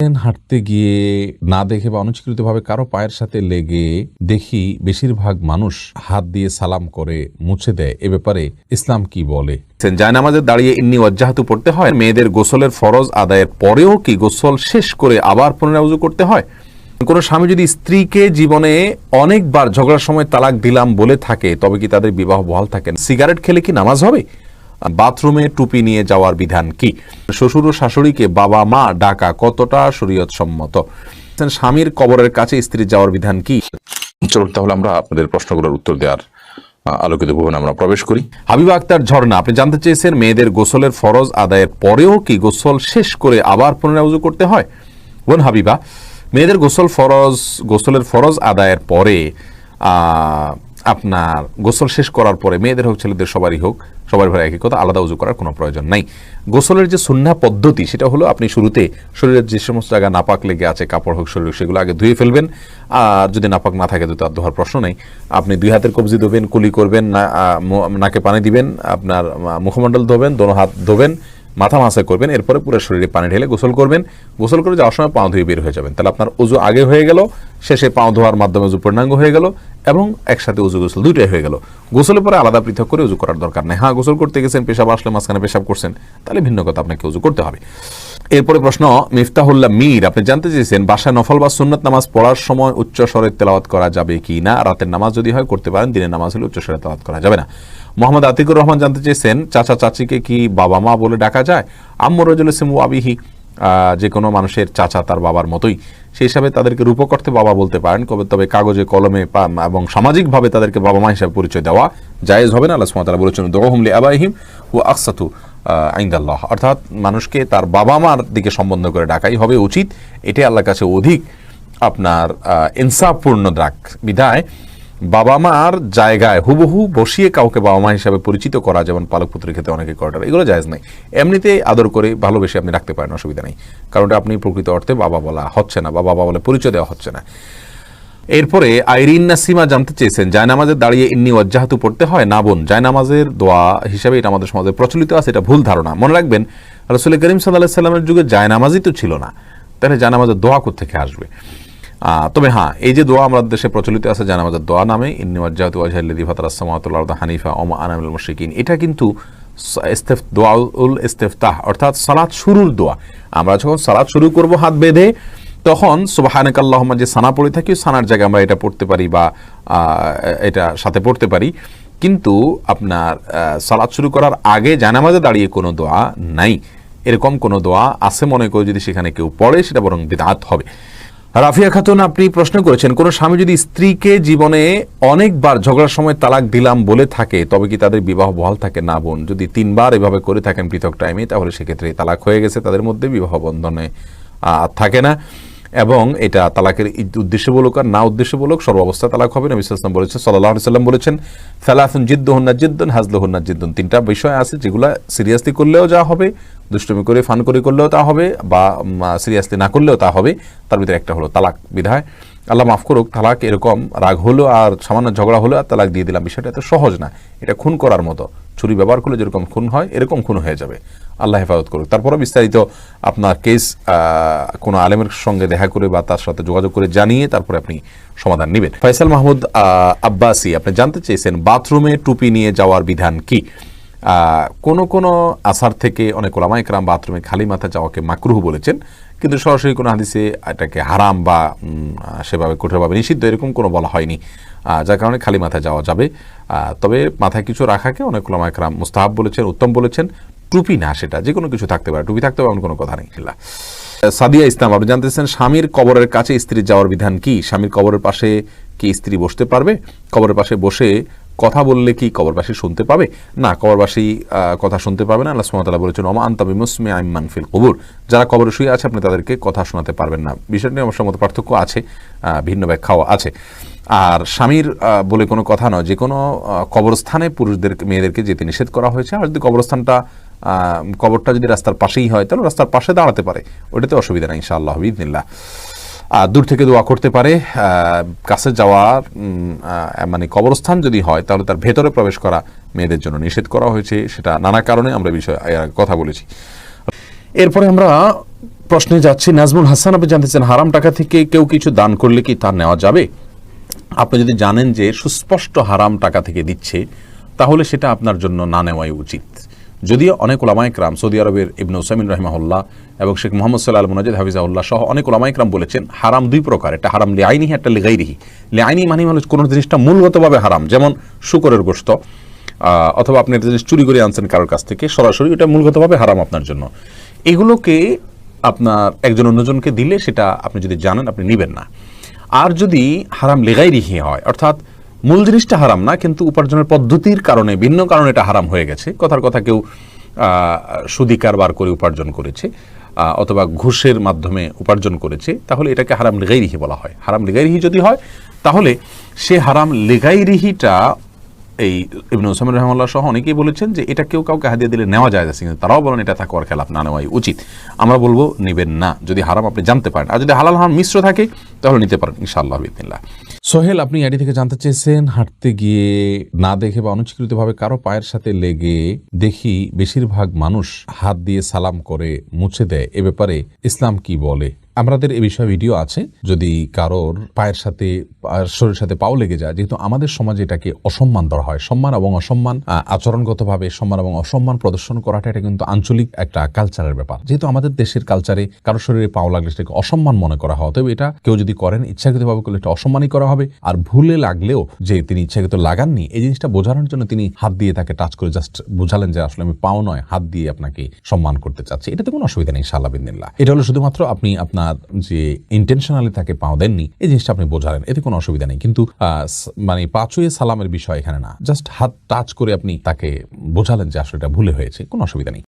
হাঁটতে গিয়ে না দেখে বা অনুচিকৃতভাবে কারও পায়ের সাথে লেগে দেখি বেশিরভাগ মানুষ হাত দিয়ে সালাম করে, মুছে দেয়। এ ব্যাপারে ইসলাম কি বলে? জায়নামাজে দাঁড়িয়ে ইন্নি অজ্জাহাতু পড়তে হয়। মেয়েদের গোসলের ফরজ আদায়ের পরেও কি গোসল শেষ করে আবার পুনরায় উজু করতে হয়? কোনো স্বামী যদি স্ত্রীকে জীবনে অনেকবার ঝগড়ার সময় তালাক দিলাম বলে থাকে, তবে কি তাদের বিবাহ বহাল থাকেন সিগারেট খেলে কি নামাজ হবে? বাথরুমে টুপি নিয়ে যাওয়ার বিধান কি? শ্বশুর ও শাশুড়িকে বাবা মা ডাকা কতটা শরীয়ত সম্মত স্বামীর কবরের কাছে স্ত্রী যাওয়ার বিধান কি? চলুন তাহলে আমরা আপনাদের প্রশ্নগুলোর উত্তর দেওয়ার আলোকিত ভবনে আমরা প্রবেশ করি। হাবিবা আক্তার ঝর্ণা। আপনি জানতে চেয়েছেন মেয়েদের গোসলের ফরজ আদায়ের পরেও কি গোসল শেষ করে আবার পুনরায় উজু করতে হয়? বোন হাবিবা মেয়েদের গোসল ফরজ গোসলের ফরজ আদায়ের পরে আপনার গোসল শেষ করার পরে, মেয়েদের হোক, ছেলেদের সবারই হোক, সবার ঘরে একই কথা, আলাদা উজু করার কোনো প্রয়োজন নাই। গোসলের যে সুন্না পদ্ধতি, সেটা হলো আপনি শুরুতে শরীরের যে সমস্ত জায়গা নাপাক লেগে আছে, কাপড় হোক, শরীর সেগুলো আগে ধুয়ে ফেলবেন। আর যদি নাপাক না থাকে তো তার ধোয়ার প্রশ্ন নেই। আপনি দুই হাতের কবজি ধোবেন, কুলি করবেন, না নাকে পানি দিবেন, আপনার মুখমণ্ডল ধোবেন, দোনো হাত ধোবেন, মাথা মাসা করবেন, এরপরে পুরো শরীরে পানি ঢেলে গোসল করবেন। গোসল করে যাওয়ার সময় পাও ধুয়ে বের হয়ে যাবেন। তাহলে আপনার উজু আগে হয়ে গেল, শেষে পাও ধোয়ার মাধ্যমে উজু পূর্ণাঙ্গ হয়ে গেল। এবং একসাথে উজু গোসল, দুইটাই হয়ে গেল। গোসলের পরে আলাদা পৃথক করে উজু করার দরকার নেই। হ্যাঁ গোসল করতে গেছেন, পেশাব আসলে মাঝখানে পেশাব করছেন, তাহলে ভিন্ন কথা, আপনাকে উজু করতে হবে। এরপরে প্রশ্ন মিফতাহুল্লাহ মীর, আপনি জানতে চেয়েছেন, বাসায় নফল বা সুন্নত নামাজ পড়ার সময় উচ্চ স্বরে তেলাওয়াত করা যাবে কি না? রাতের নামাজ যদি হয়, করতে পারেন, দিনের নামাজ হলে উচ্চ স্বরে তেলাওয়াত করা যাবে না। মোহাম্মদ আতিকুর রহমান জানতে চেয়েছেন, চাচা চাচিকে কি বাবা মা বলে ডাকা যায়? আম্মু রজুল ইসলাম আবিহি যে কোনো মানুষের চাচা তার বাবার মতোই। সেই হিসাবে তাদেরকে রূপক অর্থে বাবা বলতে পারেন, কবে তবে কাগজে, কলমে এবং সামাজিকভাবে তাদেরকে বাবা মা হিসাবে পরিচয় দেওয়া জায়েজ হবে না। আল্লাহ তাআলা বলেছেন দোহমলি আবাহিম ও আকসাতু আইন্দাল্লাহ অর্থাৎ মানুষকে তার বাবা মার দিকে সম্বন্ধ করে ডাকাই হবে উচিত। এটাই আল্লাহর কাছে অধিক আপনার ইনসাফপূর্ণ ডাক বিধায়। বাবা মার জায়গায় হুবহু বসিয়ে কাউকে বাবা মা হিসাবে পরিচিত করা, যেমন পালক পুত্রের ক্ষেত্রে অনেকে করাটা এগুলো জায়েজ নাই। এমনিতে আদর করে ভালোবেসে আপনি রাখতে পারেন, অসুবিধা নেই। কারণ আপনি প্রকৃত অর্থে বাবা বলা হচ্ছে না, বা বাবা বলে পরিচয় দেওয়া হচ্ছে না। এরপরে আইরিন নাসিমা জানতে চেয়েছেন জায়নামাজের দাঁড়িয়ে ইন্নি অজ্জাহাতু পড়তে হয়? না বোন, জায়নামাজের দোয়া হিসাবে এটা আমাদের সমাজে প্রচলিত আছে, এটা ভুল ধারণা। মনে রাখবেন, রসুল করিম সাল্লাহ সাল্লামের যুগে জায়নামাজই তো ছিল না। তাহলে জায়নামাজের দোয়া থেকে আসবে? তবে হ্যাঁ এই যে দোয়া আমাদের দেশে প্রচলিত আছে জায়নামাজের দোয়া নামে, ইন্নি অজ্জাহাতু ওয়াজহাল্লাযী ফাতারাস সামাওয়াতি ওয়াল আরদা হানিফা ওয়া মা আনা মুশরিকিন। এটা কিন্তু ইস্তেফ, দোয়াউল ইস্তেফতাহ, অর্থাৎ সালাত শুরুর দোয়া। আমরা যখন সালাত শুরু করব হাত বেঁধে, তখন সুবাহানাক আল্লাহমা যে সানা পড়ে থাকি সানার জায়গায় আমরা এটা পড়তে পারি বা এটা সাথে পড়তে পারি। কিন্তু আপনার সালাদ শুরু করার আগে জানামাজে দাঁড়িয়ে কোনো দোয়া নাই। এরকম কোনো দোয়া আছে মনে করে যদি সেখানে কেউ পড়ে, সেটা বরং বিদাত হবে। রাফিয়া খাতুন, আপনি প্রশ্ন করেছেন, কোনো স্বামী যদি স্ত্রীকে জীবনে অনেকবার ঝগড়ার সময় তালাক দিলাম বলে থাকে, তবে কি তাদের বিবাহ বহাল থাকে? না বোন, যদি তিনবার এভাবে করে থাকেন পৃথক টাইমে, তাহলে সেক্ষেত্রে তালাক হয়ে গেছে, তাদের মধ্যে বিবাহ বন্ধনে থাকে না। এবং এটা তালাকের ই- উদ্দেশ্য বলুক আর না উদ্দেশ্য বলুক, সর্বাবস্থা তালাক হবে। নবী সাল্লাম বলেছেন সাল্লাহ সাল্লাম বলেছেন সালাফুন জিদ্দ হন্না জিদ্দন হাজল হন্না জিদ্দন। তিনটা বিষয় আছে যেগুলো সিরিয়াসলি করলেও যা হবে। দুষ্টমি করে, ফান করে করলেও তা হবে বা সিরিয়াসলি না করলেও তা হবে, তার ভিতরে একটা হলো তালাক বিধায়। আল্লাহ মাফ করুক, তালাক এরকম রাগ হলো আর সামান্য ঝগড়া হলো আর তালাক দিয়ে দিলাম, বিষয়টা এত সহজ না। এটা খুন করার মতো। ছুরি ব্যবহার করলে যেরকম খুন হয়, এরকম খুন হয়ে যাবে। আল্লাহ হেফাজত করুক। তারপরে বিস্তারিত আপনার কেস কোনো আলেমের সঙ্গে দেখা করে বা তার সাথে যোগাযোগ করে জানিয়ে তারপরে আপনি সমাধান নেবেন। ফয়সাল মাহমুদ আব্বাসি, আপনি জানতে চেয়েছেন, বাথরুমে টুপি নিয়ে যাওয়ার বিধান কি? কোনো কোনো আসার থেকে অনেক ওলামা একরাম বাথরুমে খালি মাথা যাওয়াকে মাকরুহ বলেছেন, কিন্তু সরাসরি কোনো হাদিসে এটাকে হারাম বা সেভাবে কঠোরভাবে নিষিদ্ধ এরকম কোনো বলা হয়নি। যার কারণে খালি মাথায় যাওয়া যাবে। তবে মাথায় কিছু রাখাকে অনেক ওলামা একরাম মুস্তাহাব বলেছেন, উত্তম বলেছেন। টুপি না সেটা যে কোনো কিছু থাকতে পারে, টুপি থাকতে পারে এমন কোনো কথা নেই। সাদিয়া ইসলাম, আপনি জানতেছেন স্বামীর কবরের কাছে স্ত্রীর যাওয়ার বিধান কি? স্বামীর কবরের পাশে কি স্ত্রী বসতে পারবে? কবরের পাশে বসে কথা বললে কি কবরবাসী শুনতে পাবে? না কবরবাসী কথা শুনতে পাবে না। আল্লাহ সুবহানাহু বলেছেন ওমা আনতা বিমুসমি আইমান ফিল কবুর। যারা কবরে শুয়ে আছে আপনি তাদেরকে কথা শোনাতে পারবেন না। বিষয়টি নিয়ে অবশ্য মত পার্থক্য আছে ভিন্ন ব্যাখ্যাও আছে। আর স্বামীর বলে কোনো কথা নয় যে কোনো কবরস্থানে পুরুষদের মেয়েদেরকে যেতে নিষেধ করা হয়েছে। আর যদি কবরস্থানটা কবরটা যদি রাস্তার পাশেই হয় তাহলে রাস্তার পাশে দাঁড়াতে পারে। ওটাতে অসুবিধা নেই ইনশাআল্লাহ বিদিনিল্লাহ আহ, দূর থেকে দোয়া করতে পারে কাছে যাওয়া উম, আহ, মানে কবরস্থান যদি হয় তাহলে তার ভেতরে প্রবেশ করা মেয়েদের জন্য নিষেধ করা হয়েছে সেটা নানা কারণে আমরা বিষয়ে কথা বলেছি। এরপরে আমরা প্রশ্নে যাচ্ছি নাজমুল হাসান আপনি জানতে চান হারাম টাকা থেকে কেউ কিছু দান করলে কি তা নেওয়া যাবে? আপনি যদি জানেন যে সুস্পষ্ট হারাম টাকা থেকে দিচ্ছে তাহলে সেটা আপনার জন্য না নেওয়াই উচিত। যদিও অনেক ওলামাইকরাম সৌদি আরবের ইবনু ওসামিন রহমাহুল্লাহ এবং শেখ মোহাম্মদ সাল্লাহ মুনাজিদ হাফিজাউল্লাহ সহ অনেক ওলামাইকরাম বলেছেন, হারাম দুই প্রকার, একটা হারাম লিআইনিহি, একটা লিগাইরিহি। লিআইনি মানে হলো কোনো জিনিসটা মূলগতভাবে হারাম, যেমন শুকরের গোস্ত অথবা আপনি একটা জিনিস চুরি করে আনছেন কারোর কাছ থেকে, সরাসরি ওটা মূলগতভাবে হারাম আপনার জন্য। এগুলোকে আপনার একজন অন্যজনকে দিলে সেটা আপনি যদি জানেন, আপনি নেবেন না। আর যদি হারাম লেগাই রিহি হয়, অর্থাৎ মূল জিনিসটা হারাম না, কিন্তু উপার্জনের পদ্ধতির কারণে, ভিন্ন কারণে এটা হারাম হয়ে গেছে। কথার কথা কেউ সুদি কারবার করে উপার্জন করেছে অথবা ঘুষের মাধ্যমে উপার্জন করেছে, তাহলে এটাকে হারাম লেগাইরিহি বলা হয়। হারাম লেগাইরিহি যদি হয়, তাহলে সে হারাম লেগাইরিহিটা এই ইবনে ওসামির রহমাল্লাহ সহ অনেকেই বলেছেন যে এটা কেউ কাউকে হাদিয়ে দিলে নেওয়া যায় কিন্তু তারাও বলেন এটা থাকোয়ার খেলাপ না নেওয়াই উচিত। আমরা বলব নেবেন না, যদি হারাম আপনি জানতে পারেন। আর যদি হালাল হারাম মিশ্র থাকে, তাহলে নিতে পারেন, ইনশাআল্লাহ বিদিল্লাহ সোহেল, আপনি আইডি থেকে জানতে চেয়েছেন, হাঁটতে গিয়ে না দেখে বা অনুচিকৃতভাবে কারও পায়ের সাথে লেগে দেখি বেশিরভাগ মানুষ হাত দিয়ে সালাম করে, মুছে দেয়। এ ব্যাপারে ইসলাম কি বলে? আমাদের এ বিষয়ে ভিডিও আছে। যদি কারোর পায়ের সাথে শরীরের সাথে পাও লেগে যায়, যেহেতু আমাদের সমাজে এটাকে অসম্মান ধরা হয়। সম্মান এবং অসম্মান আচরণগতভাবে সম্মান এবং অসম্মান প্রদর্শন করাটা এটা কিন্তু আঞ্চলিক একটা কালচারের ব্যাপার। যেহেতু আমাদের দেশের কালচারে কারও শরীরে পাও লাগলে সেটাকে অসম্মান মনে করা হয় তবে এটা কেউ যদি করেন, ইচ্ছাকৃতভাবে করলে এটা অসম্মানই করা হবে। আর ভুলে লাগলেও যে তিনি ইচ্ছাকৃত লাগাননি, এই জিনিসটা বোঝানোর জন্য তিনি হাত দিয়ে তাকে টাচ করে জাস্ট বোঝালেন যে আসলে আমি পাও নয়, হাত দিয়ে আপনাকে সম্মান করতে চাচ্ছি। এটাতে কোনো অসুবিধা নেই সাল্লাহ বিদিল্লাহ এটা হলো শুধুমাত্র আপনি আপনার যে ইন্টেনশনালি তাকে পাও দেননি, এই জিনিসটা আপনি বোঝালেন, এতে কোনো অসুবিধা নেই। কিন্তু মানে পাঁচুয়ে সালামের বিষয় এখানে না জাস্ট হাত টাচ করে আপনি তাকে বোঝালেন যে আসলে এটা ভুলে হয়েছে, কোনো অসুবিধা নেই।